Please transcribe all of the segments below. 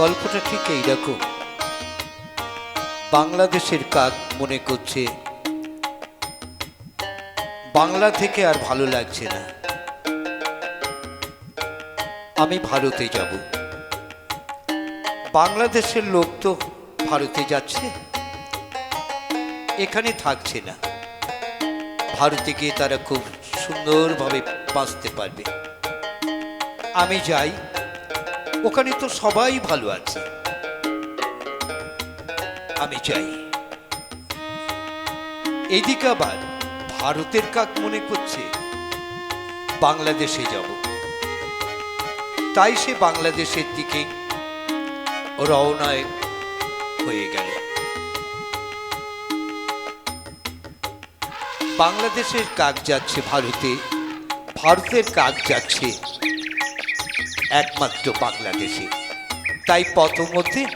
গল্পটা ঠিক এইরকম। বাংলাদেশের কাক মনে করছে, বাংলা থেকে আর ভালো লাগছে না। আমি ভারতে যাব। বাংলাদেশের লোক তো ভারতে যাচ্ছে, এখানে থাকছে না। ভারতে গিয়ে তারা খুব সুন্দরভাবে বাঁচতে পারবে। আমি যাই ওখানে তো সবাই ভালো আছে। আমি চাই এদিকে আবার ভারতের কাক মনে করছে, বাংলাদেশে যাব। তাই সে বাংলাদেশের দিকে রওনায় হয়ে গেল। বাংলাদেশের কাক যাচ্ছে ভারতে, ভারতের কাক যাচ্ছে একমাত্র বাংলাদেশে। তাই পথ মধ্যে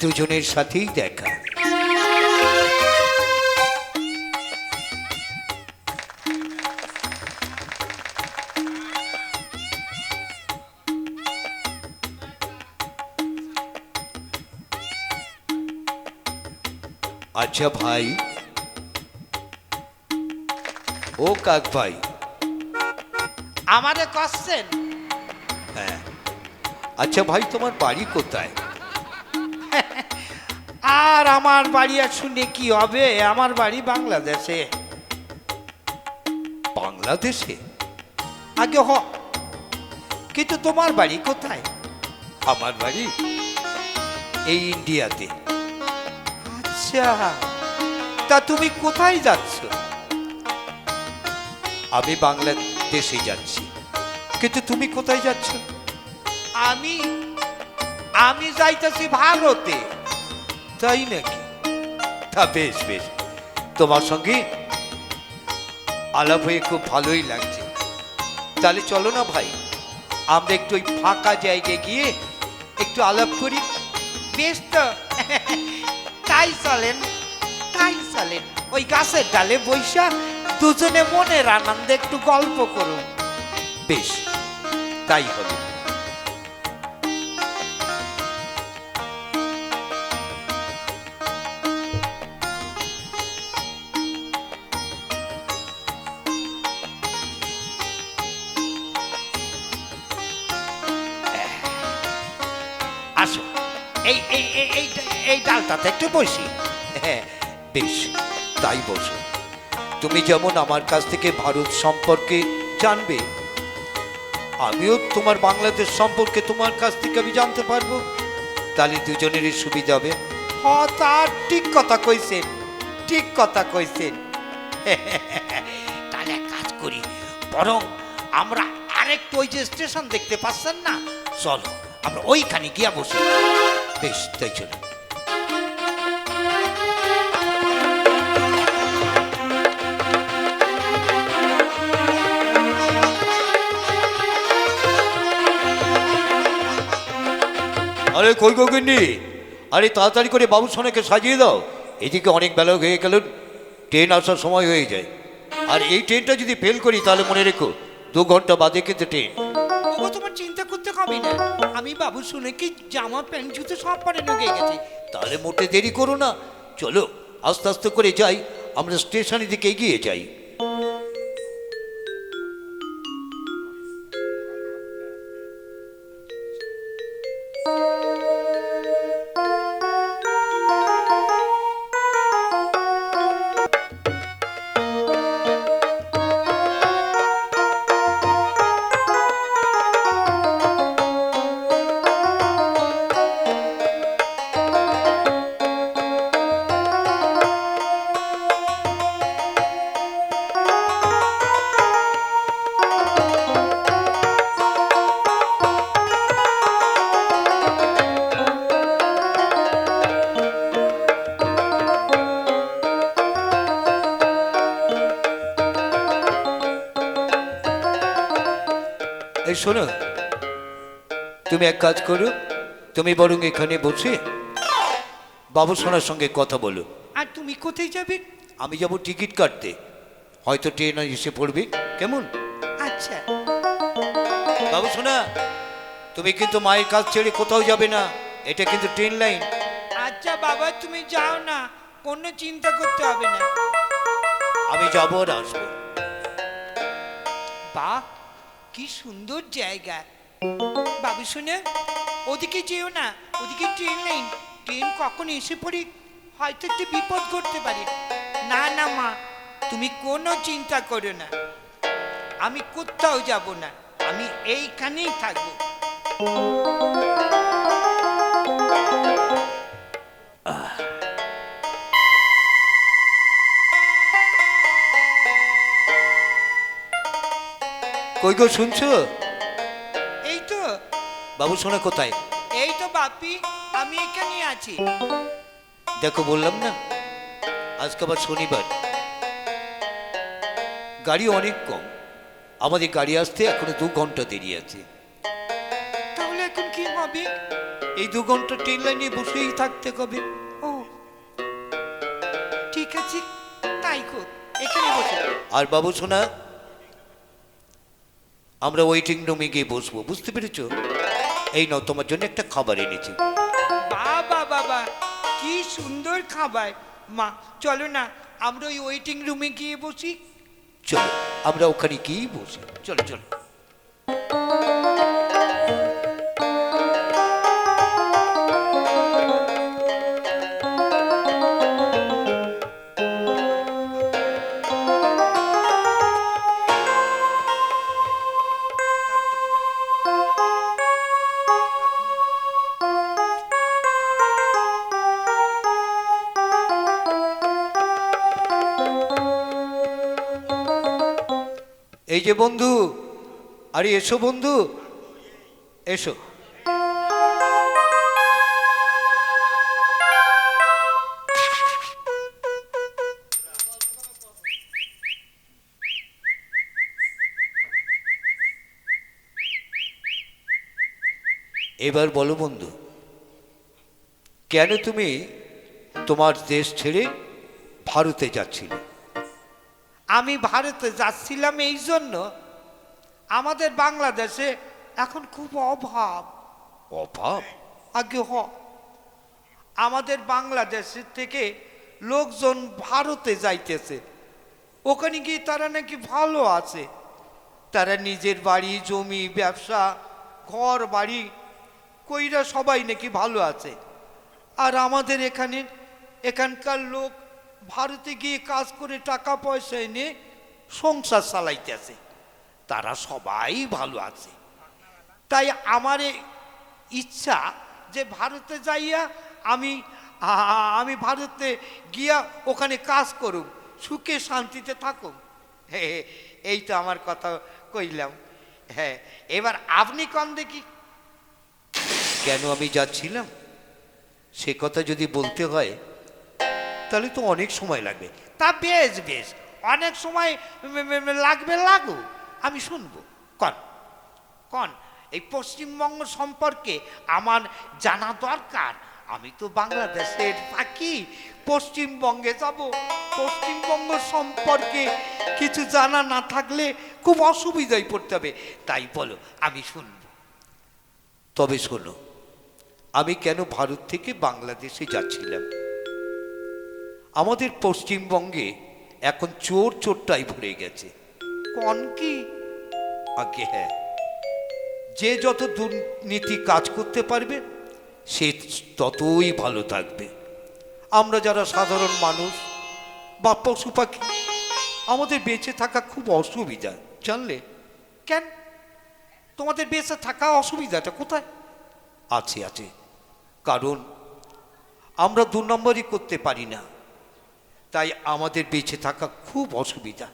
দুজনের সাথেই দেখা। আচ্ছা ভাই। ও কাক ভাই। আমারে কষছেন হ্যাঁ আচ্ছা ভাই তোমার বাড়ি কোথায়? আর আমার বাড়ি আর শুনে কি হবে? আমার বাড়ি বাংলাদেশে। বাংলাদেশে? আগে হ। কিন্তু তোমার বাড়ি কোথায়? আমার বাড়ি এই ইন্ডিয়াতে। আচ্ছা। তা তুমি কোথায় যাচ্ছ? আমি বাংলাদেশে যাচ্ছি। কিন্তু তুমি কোথায় যাচ্ছ? আমি আমি যাইতেছি ভারতে। তাই নাকি? তা বেশ বেশ। তোমার সঙ্গে আলাপ হয়ে খুব ভালোই লাগছে। তাহলে চলো না ভাই আমরা একটু ওই ফাঁকা জায়গায় গিয়ে একটু আলাপ করি। বেশ তো। তাই চলেন তাই চলেন। ওই গাছের ডালে বৈশা দুজনে মনের আনন্দে একটু গল্প করুন। বেশ তাই হবে। আসো। এই এই এই এই ডালটাতে একটু বসি। হ্যাঁ বেশ, তাই বসো। তুমি যেমন আমার কাছ থেকে ভারত সম্পর্কে জানবে, আমিও তোমার বাংলাদেশ সম্পর্কে তোমার কাছ থেকে আমি জানতে পারব। তাহলে দুজনেরই সুবিধা হবে। হ তার ঠিক কথা কইছেন, ঠিক কথা কইছেন। তাহলে কাজ করি, বরং আমরা আরেকটু ওই যে স্টেশন দেখতে পাচ্ছেন না, চলো। আমরা ওইখানে গিয়া বসি। বেশ, তাই চলে। আরে, কই গো গগিনি আরে, তাড়াতাড়ি করে বাবু সোনাকে সাজিয়ে দাও। এদিকে অনেক বেলা হয়ে গেল, ট্রেন আসার সময় হয়ে যায়। আর এই ট্রেনটা যদি ফেল করি, তাহলে মনে রেখো, দু ঘণ্টা বাদে কিন্তু ট্রেন। ওগো তোমার চিন্তা করতে হবে না। আমি বাবু শুনে কি জামা, প্যান্ট, জুতো সব পরে ঢুকে গেছে। তাহলে মোটে দেরি করো না। চলো, আস্তে আস্তে করে যাই। আমরা স্টেশনের দিকে এগিয়ে যাই। শোনো তুমি এক কাজ করো তুমি বরং এখানে বসে বাবু সোনার সঙ্গে কথা বলো। আর তুমি কোথায় যাবে? আমি যাব টিকিট কাটতে। হয়তো ট্রেন এসে পড়বে। কেমন? আচ্ছা। বাবু সোনা তুমি কিন্তু মায়ের কাজ ছেড়ে কোথাও যাবে না। এটা কিন্তু ট্রেন লাইন। আচ্ছা বাবা তুমি যাও না। কোনো চিন্তা করতে হবে না। আমি যাব আর আসব। বাহ কি সুন্দর জায়গা। বাবু শুনে, ওদিকে যেও না, ওদিকে ট্রেন লাইন ট্রেন কখন এসে পড়ি হয়তো একটু বিপদ করতে পারে। না না, মা, তুমি কোনো চিন্তা করো না। আমি কোথাও যাব না, আমি এইখানেই থাকব। কই গো শুনছো? এই তো। বাবু শোনা কোথায়? এই তো বাপি আমি এখানে আছি। দেখো বললাম না আজকে আবার শনিবার। গাড়ি অনেক কম আমাদের গাড়ি আসতে এখনও দু ঘণ্টা দেরি আছে। তাহলে এখন কি হবে? এই দু ঘণ্টা ট্রেন লাইনে বসেই থাকতে হবে ও। ঠিক আছে তাই কর এখানে বসে। আর বাবু শোনা আমরা ওয়েটিং রুমে গিয়ে বসবো বুঝতে পেরেছ? এই নাও তোমার জন্য একটা খাবার এনেছি। বাবা বাবা কি সুন্দর খাবার। মা চলো না আমরা ওই ওয়েটিং রুমে গিয়ে বসি। চলো আমরা ওখানে গিয়েই বসি। চলো চলো। এই যে বন্ধু, আরে এসো বন্ধু, এসো। এবার বলো বন্ধু, কেন তুমি তোমার দেশ ছেড়ে ভারতে যাচ্ছিলে? আমি ভারতে যাচ্ছিলাম এই জন্য আমাদের বাংলাদেশে এখন খুব অভাব। অভাব? আগে হ। আমাদের বাংলাদেশের থেকে লোকজন ভারতে যাইতেছে। ওখানে গিয়ে তারা নাকি ভালো আছে। তারা নিজের বাড়ি জমি ব্যবসা ঘর বাড়ি কইরা সবাই নাকি ভালো আছে। আর আমাদের এখানে এখানকার লোক ভারতে গিয়ে কাজ করে টাকা পয়সা এনে সংসার চালাইতেছে। তারা সবাই ভালো আছে। তাই আমার ইচ্ছা যে ভারতে যাইয়া আমি আমি ভারতে গিয়া ওখানে কাজ করুম সুখে শান্তিতে থাকুম। হে হে, এই তো আমার কথা কইলাম। হ্যাঁ এবার আপনি কন দেখি। কেন আমি যাচ্ছিলাম? সে কথা যদি বলতে হয় তাহলে তো অনেক সময় লাগবে। তা বেশ বেশ। অনেক সময় লাগবে, লাগু। আমি শুনব। কন কন, এই পশ্চিমবঙ্গ সম্পর্কে আমার জানা দরকার। আমি তো বাংলাদেশের পাখি। পশ্চিমবঙ্গে যাব। পশ্চিমবঙ্গ সম্পর্কে কিছু জানা না থাকলে খুব অসুবিধায় পড়তে হবে। তাই বলো, আমি শুনব। তবে শোনো, আমি কেন ভারত থেকে বাংলাদেশে যাচ্ছিলাম? আমাদের পশ্চিমবঙ্গে এখন চোর চোরটাই ভরে গেছে। কন কি? আগে হ্যাঁ। যে যত দুর্নীতি কাজ করতে পারবে, সে ততই ভালো থাকবে। আমরা যারা সাধারণ মানুষ বা পশু পাখি, আমাদের বেঁচে থাকা খুব অসুবিধা। জানলে? কেন? তোমাদের বেঁচে থাকা অসুবিধাটা কোথায়? আছে আছে। কারণ আমরা দু নম্বরই করতে পারি না। তাই আমাদের বেঁচে থাকা খুব অসুবিধা।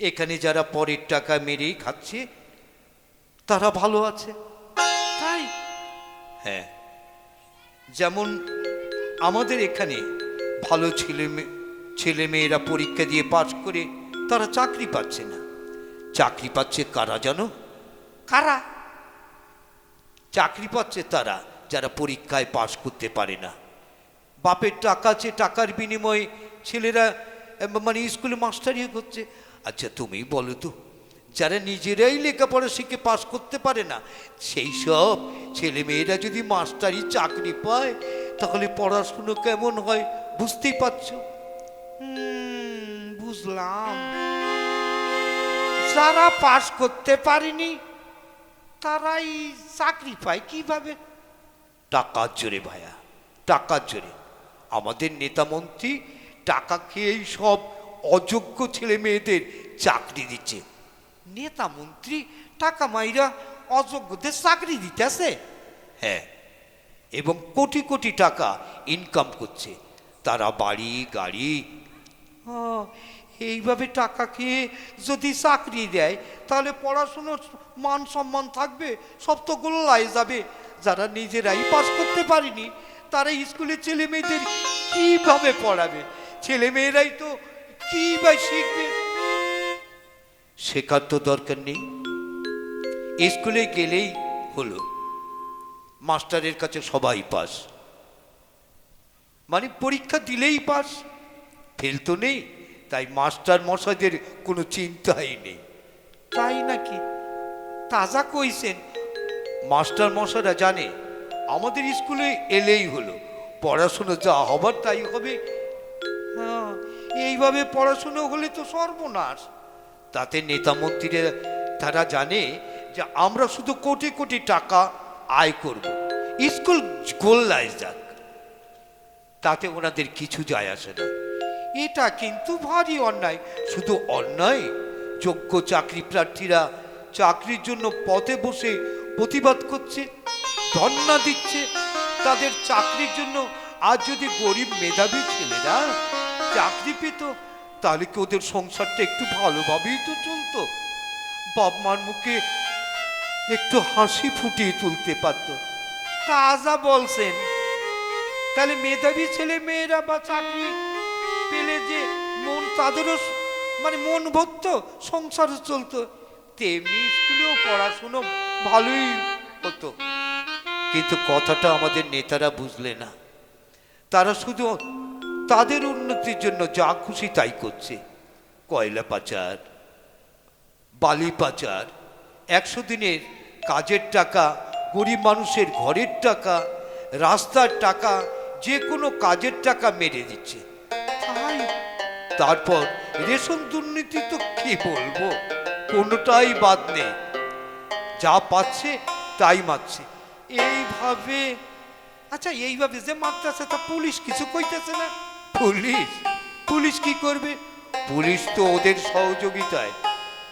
এখানে যারা পরের টাকা মেরেই খাচ্ছে, তারা ভালো আছে। তাই? হ্যাঁ। যেমন আমাদের এখানে ভালো ছেলে ছেলে মেয়েরা পরীক্ষা দিয়ে পাশ করে তারা চাকরি পাচ্ছে না। চাকরি পাচ্ছে কারা জানো? কারা? চাকরি পাচ্ছে তারা যারা পরীক্ষায় পাশ করতে পারে না। বাপের টাকা আছে, টাকার বিনিময়ে ছেলেরা মানে স্কুলে মাস্টারি করছে। আচ্ছা তুমি বলো তো যারা নিজেরাই লেখাপড়া শিখে পাশ করতে পারে না সেই সব ছেলে মেয়েরা যদি মাস্টারি চাকরি পায় তাহলে পড়াশুনো কেমন হয় বুঝতেই পারছ? বুঝলাম। যারা পাস করতে পারেনি তারাই চাকরি পায় কীভাবে? টাকার জোরে ভাইয়া টাকার জোরে। আমাদের নেতা মন্ত্রী টাকা খেয়েই সব অযোগ্য ছেলে মেয়েদের চাকরি দিচ্ছে। নেতা মন্ত্রী, টাকা মাইরা অযোগ্যদের চাকরি দিতেছে। হ্যাঁ এবং কোটি কোটি টাকা ইনকাম করছে। তারা বাড়ি, গাড়ি এইভাবে টাকা খেয়ে যদি চাকরি দেয়, তাহলে পড়াশুনোর মান সম্মান থাকবে, সব তো গোল্লায় যাবে। যারা নিজেরাই পাস করতে পারেনি, তারা স্কুলের ছেলে মেয়েদের কীভাবে পড়াবে? ছেলে মেয়েরাই তো কি বা শিখবে? শেখার তো দরকার নেই। স্কুলে গেলেই হলো। মাস্টারের কাছে সবাই পাস। মানে পরীক্ষা দিলেই পাস। ফেল তো নেই, তাই মাস্টার মশাইদের কোনো চিন্তাই নেই। তাই নাকি? তাজা কইছেন। মাস্টার মশাইরা জানে, আমাদের স্কুলে এলেই হলো। পড়াশুনো যা হবার তাই হবে এইভাবে পড়াশুনো হলে তো সর্বনাশ। তাতে নেতা মন্ত্রীরা, তারা জানে যে আমরা শুধু কোটি কোটি টাকা আয় করব। স্কুল গোল্লায় যাক। তাতে ওনাদের কিছু যায় আসে না। এটা কিন্তু ভারী অন্যায়। শুধু অন্যায়? যোগ্য চাকরি প্রার্থীরা চাকরির জন্য পথে বসে প্রতিবাদ করছে, ধর্ণা দিচ্ছে। তাদের চাকরির জন্য আজ যদি গরিব মেধাবী ছেলেরা চাকরি পেত, তাহলে কি ওদের সংসারটা একটু ভালোভাবেই তো চলতো? বাপ মার মুখে একটু হাসি ফুটিয়ে তুলতে পারতো। তাজা বলছেন, তাহলে মেধাবী ছেলে মেয়েরা বা চাকরি পেলে যে মন তাদেরও মানে মন ভরতো, সংসারও চলতো, তেমনি স্কুলেও পড়াশুনো ভালোই হতো। কিন্তু কথাটা আমাদের নেতারা বুঝলে না। তারা শুধু তাদের উন্নতির জন্য যা খুশি তাই করছে। কয়লা পাচার বালি পাচার একশো দিনের কাজের টাকা গরিব মানুষের ঘরের টাকা রাস্তার টাকা যে কোনো কাজের টাকা মেরে দিচ্ছে। তারপর রেশন দুর্নীতি তো কি বলব? কোনোটাই বাদ নেই। যা পাচ্ছে তাই মারছে। এইভাবে আচ্ছা এইভাবে যে মারতেছে তা পুলিশ কিছু কইতেছে না? পুলিশ? পুলিশ কি করবে? পুলিশ তো ওদের সহযোগিতায়।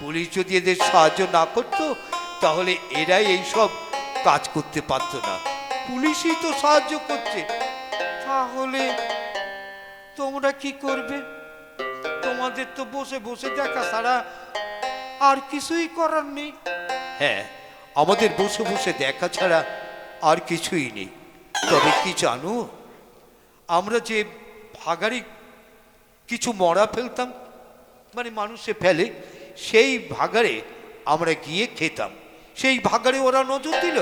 পুলিশ যদি এদের সাহায্য না করতো, তাহলে এরাই এই সব কাজ করতে পারতো না। পুলিশই তো সাহায্য করছে। তাহলে তোমরা কি করবে? তোমাদের তো বসে বসে দেখা ছাড়া আর কিছুই করার নেই। হ্যাঁ আমাদের বসে বসে দেখা ছাড়া আর কিছুই নেই। তবে কি জানো, আমরা যে ভাগাড়ি কিছু মরা ফেলতাম মানে মানুষে ফেলে, সেই ভাগাড়ে আমরা গিয়ে খেতাম। সেই ভাগাড়ে ওরা নজর দিল।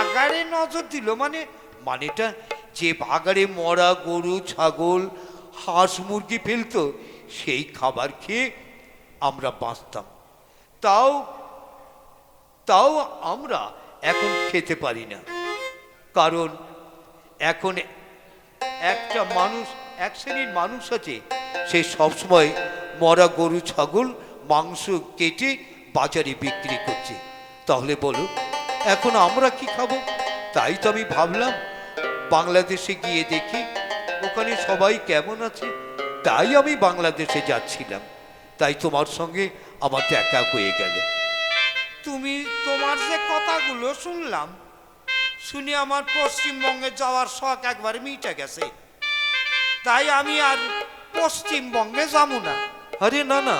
আগারে নজর দিল মানে মানেটা যে ভাগাড়ে মরা গরু, ছাগল, হাঁস, মুরগি ফেলতো, সেই খাবার খেয়ে আমরা বাঁচতাম। তাও তাও আমরা এখন খেতে পারি না। কারণ এখন একটা মানুষ, এক শ্রেণির মানুষ আছে, সে সবসময় মরা গরু, ছাগল, মাংস কেটে বাজারে বিক্রি করছে। তাহলে বলো, এখন আমরা কি খাব? তাই তো আমি ভাবলাম, বাংলাদেশে গিয়ে দেখি, ওখানে সবাই কেমন আছে? তাই আমি বাংলাদেশে যাচ্ছিলাম। তাই তোমার সঙ্গে আমার দেখা হয়ে গেল। তুমি তোমার যে কথাগুলো শুনলাম শুনে আমার পশ্চিমবঙ্গে যাওয়ার শখ একবার মিটে গেছে। তাই আমি আর পশ্চিমবঙ্গে যাব না। আরে না না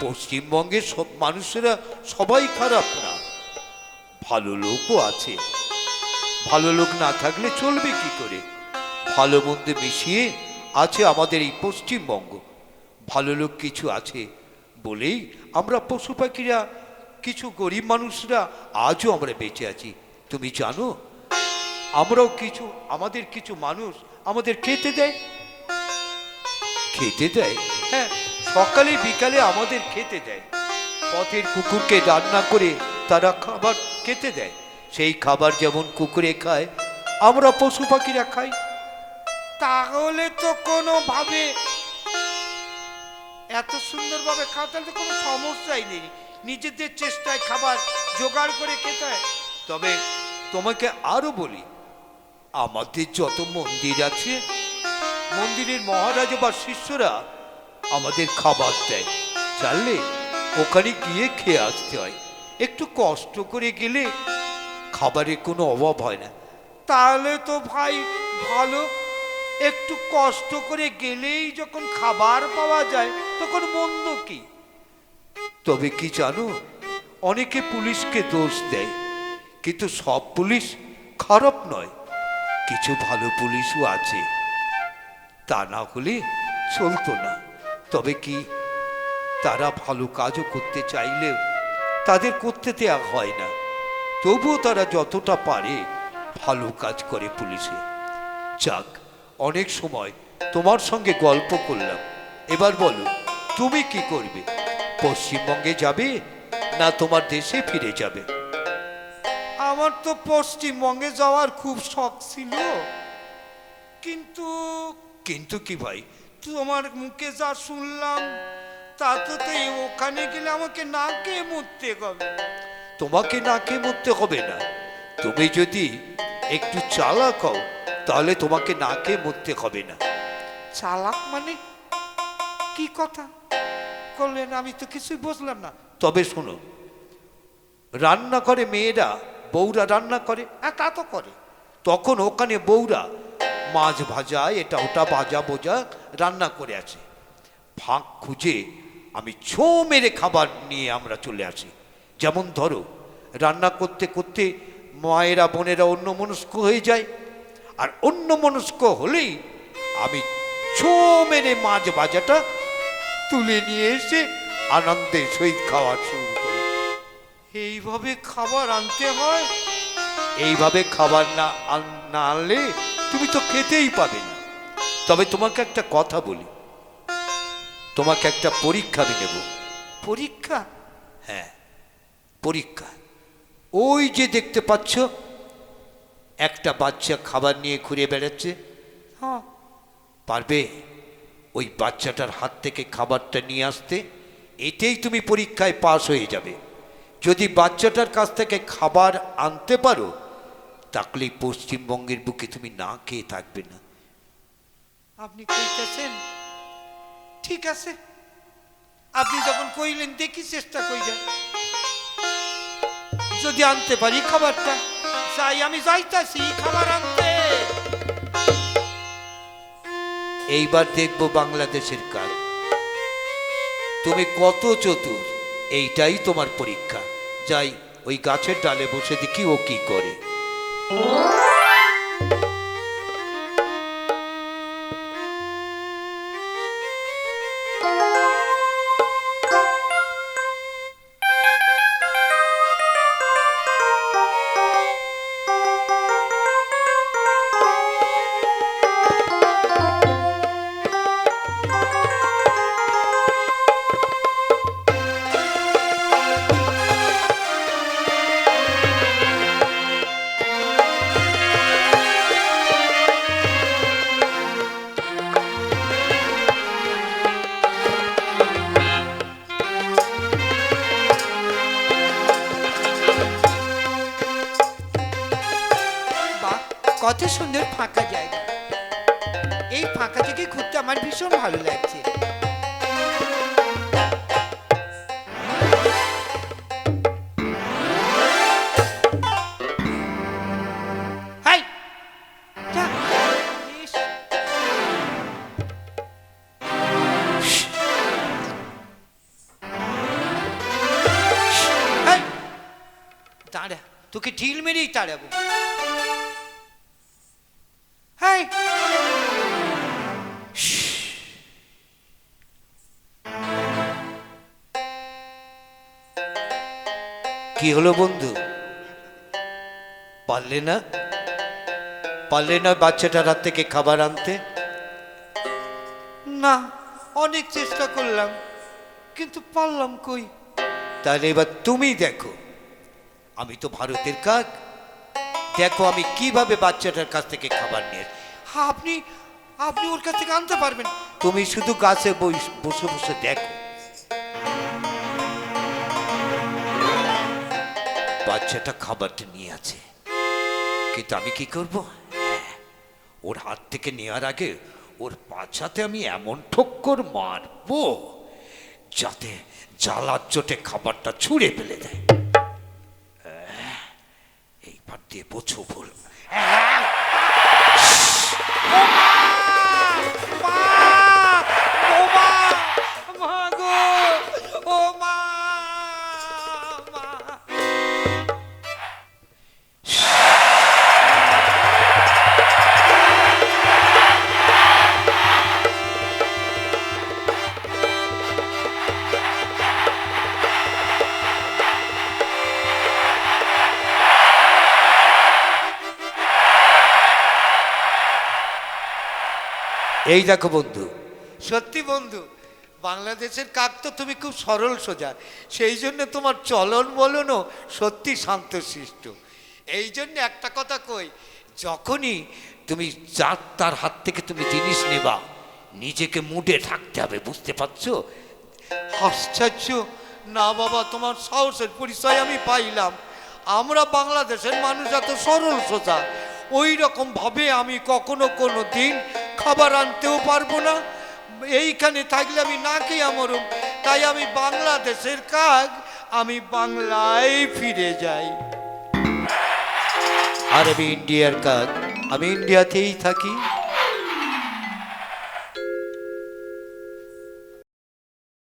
পশ্চিমবঙ্গের সব মানুষেরা সবাই খারাপ না। ভালো লোকও আছে। ভালো লোক না থাকলে চলবে কি করে? ভালো মন্দে মিশিয়ে আছে আমাদের এই পশ্চিমবঙ্গ। ভালো লোক কিছু আছে বলেই আমরা পশু পাখিরা, কিছু গরিব মানুষরা আজও আমরা বেঁচে আছি। তুমি জানো আমরাও কিছু আমাদের কিছু মানুষ আমাদের খেতে দেয়। খেতে দেয়? হ্যাঁ সকালে বিকালে আমাদের খেতে দেয়। পথের কুকুরকে রান্না করে তারা খাবার খেতে দেয়। সেই খাবার যেমন কুকুরে খায় আমরা পশু পাখিরা খাই। তাহলে তো কোনোভাবে এত সুন্দরভাবে খাওয়া তাহলে তো কোনো সমস্যাই নেই। নিজেদের চেষ্টায় খাবার জোগাড় করে খেতে হয়। তবে তোমাকে আরও বলি আমাদের যত মন্দির আছে, মন্দিরের মহারাজ বা শিষ্যরা আমাদের খাবার দেয়। জানলে ওখানে গিয়ে খেয়ে আসতে হয়। একটু কষ্ট করে গেলে খাবারের কোনো অভাব হয় না। তাহলে তো ভাই ভালো, একটু কষ্ট করে গেলেই যখন খাবার পাওয়া যায়, তখন মন্দ কি? তবে কি জানো, অনেকে পুলিশকে দোষ দেয়, কিন্তু সব পুলিশ খারাপ নয়। কিছু ভালো পুলিশও আছে। তা না হলে চলতো না। তবে কি তারা ভালো কাজও করতে চাইলেও তাদের করতে দেওয়া হয় না। তবুও তারা যতটা পারে ভালো কাজ করে পুলিশে। যাক, অনেক সময় তোমার সঙ্গে গল্প করলাম। এবার বলো, তুমি কি করবে? পশ্চিমবঙ্গে যাবে না তোমার দেশে ফিরে যাবে? আমার তো পশ্চিমবঙ্গে যাওয়ার খুব শখ ছিল। কিন্তু কিন্তু কি ভাই তোমার মুখে যা শুনলাম তা তো ওখানে গেলে আমাকে না কে মরতে হবে। তোমাকে নাকে মরতে হবে না। তুমি যদি একটু চালাক হও তাহলে তোমাকে নাকে মরতে হবে না। চালাক মানে কি কথা? করলেন আমি তো কিছুই বুঝলাম না। তবে শোনো রান্না করে মেয়েরা বউরা রান্না করে হ্যাঁ তা তো করে। তখন ওখানে বউরা মাছ ভাজা এটা ওটা ভাজা বোজা রান্না করে আছে। ফাঁক খুঁজে আমি ছো মেরে খাবার নিয়ে আমরা চলে আসি। যেমন ধরো, রান্না করতে করতে মায়েরা, বোনেরা অন্য মনস্ক হয়ে যায়। আর অন্য মনস্ক হলেই আমি ছো মেরে মাছ ভাজাটা তুলে নিয়ে এসে আনন্দে সহিত খাওয়া শুরু এইভাবে খাবার আনতে হয়? এইভাবে খাবার না না আনলে তুমি তো খেতেই পাবে না। তবে তোমাকে একটা কথা বলি। তোমাকে একটা পরীক্ষা আমি নেব। পরীক্ষা? হ্যাঁ পরীক্ষা। ওই যে দেখতে পাচ্ছ একটা বাচ্চা খাবার নিয়ে ঘুরে বেড়াচ্ছে। হ্যাঁ। পারবে? ওই বাচ্চাটার হাত থেকে খাবারটা নিয়ে আসতে এতেই তুমি পরীক্ষায় পাশ হয়ে যাবে। যদি বাচ্চাটার কাছ থেকে খাবার আনতে পারো, তাহলে পশ্চিমবঙ্গের বুকে তুমি না খেয়ে থাকবে না। আপনি কইতেছেন, ঠিক আছে। আপনি যখন কইলেন, দেখি চেষ্টা কইলেন যদি আনতে পারি খাবারটা, যাই, আমি যাইতাছি খাবার আনতে। এইবার দেখব বাংলাদেশের কাজ তুমি কত চতুর, এইটাই তোমার পরীক্ষা। যাই ওই গাছের ডালে বসে দেখি ও কি করে। ভীষণ ভালো লাগছে! তোকে ঢিল মেরেই তাড়াবো। কি হলো বন্ধু? পারলে না? পারলে না বাচ্চাটার হাত থেকে খাবার আনতে? না অনেক চেষ্টা করলাম কিন্তু পারলাম কই? তাহলে এবার তুমি দেখো। আমি তো ভারতের কাক। দেখো আমি কীভাবে বাচ্চাটার কাছ থেকে খাবার নিয়ে আপনি আপনি ওর কাছ থেকে আনতে পারবেন। তুমি শুধু গাছে বসে বসে দেখো। বাচ্চাটা খাবারটা নিয়ে আছে। কিন্তু আমি কি করব? হ্যাঁ, ওর হাত থেকে নেওয়ার আগে ওর পাছাতে আমি এমন ঠক্কর মারব যাতে জ্বালার চোটে খাবারটা ছুঁড়ে ফেলে দেয়। হ্যাঁ, এইবার দিয়ে বোঝো ভুল মা এই দেখো বন্ধু। সত্যি বন্ধু, বাংলাদেশের কাক তো তুমি খুব সরল সোজা। সেই জন্য তোমার চলন বলনও সত্যি শান্তশিষ্ট। এই জন্য একটা কথা কই, যখনই তুমি যার তার হাত থেকে তুমি জিনিস নেবা, নিজেকে মুডে থাকতে হবে, বুঝতে পারছ? আশ্চর্য। না বাবা, তোমার সাহসের পরিচয় আমি পাইলাম। আমরা বাংলাদেশের মানুষ এত সরল সোজা। ওই রকম ভাবে আমি কখনো কোনো দিন খাবার আনতেও পারব না। এইখানে থাকলে আমি না খেয়ে আমার তাই আমি বাংলাদেশের কাজ, আমি বাংলায় ফিরে যাই। আর আমি ইন্ডিয়ার কাজ, আমি ইন্ডিয়াতেই থাকি।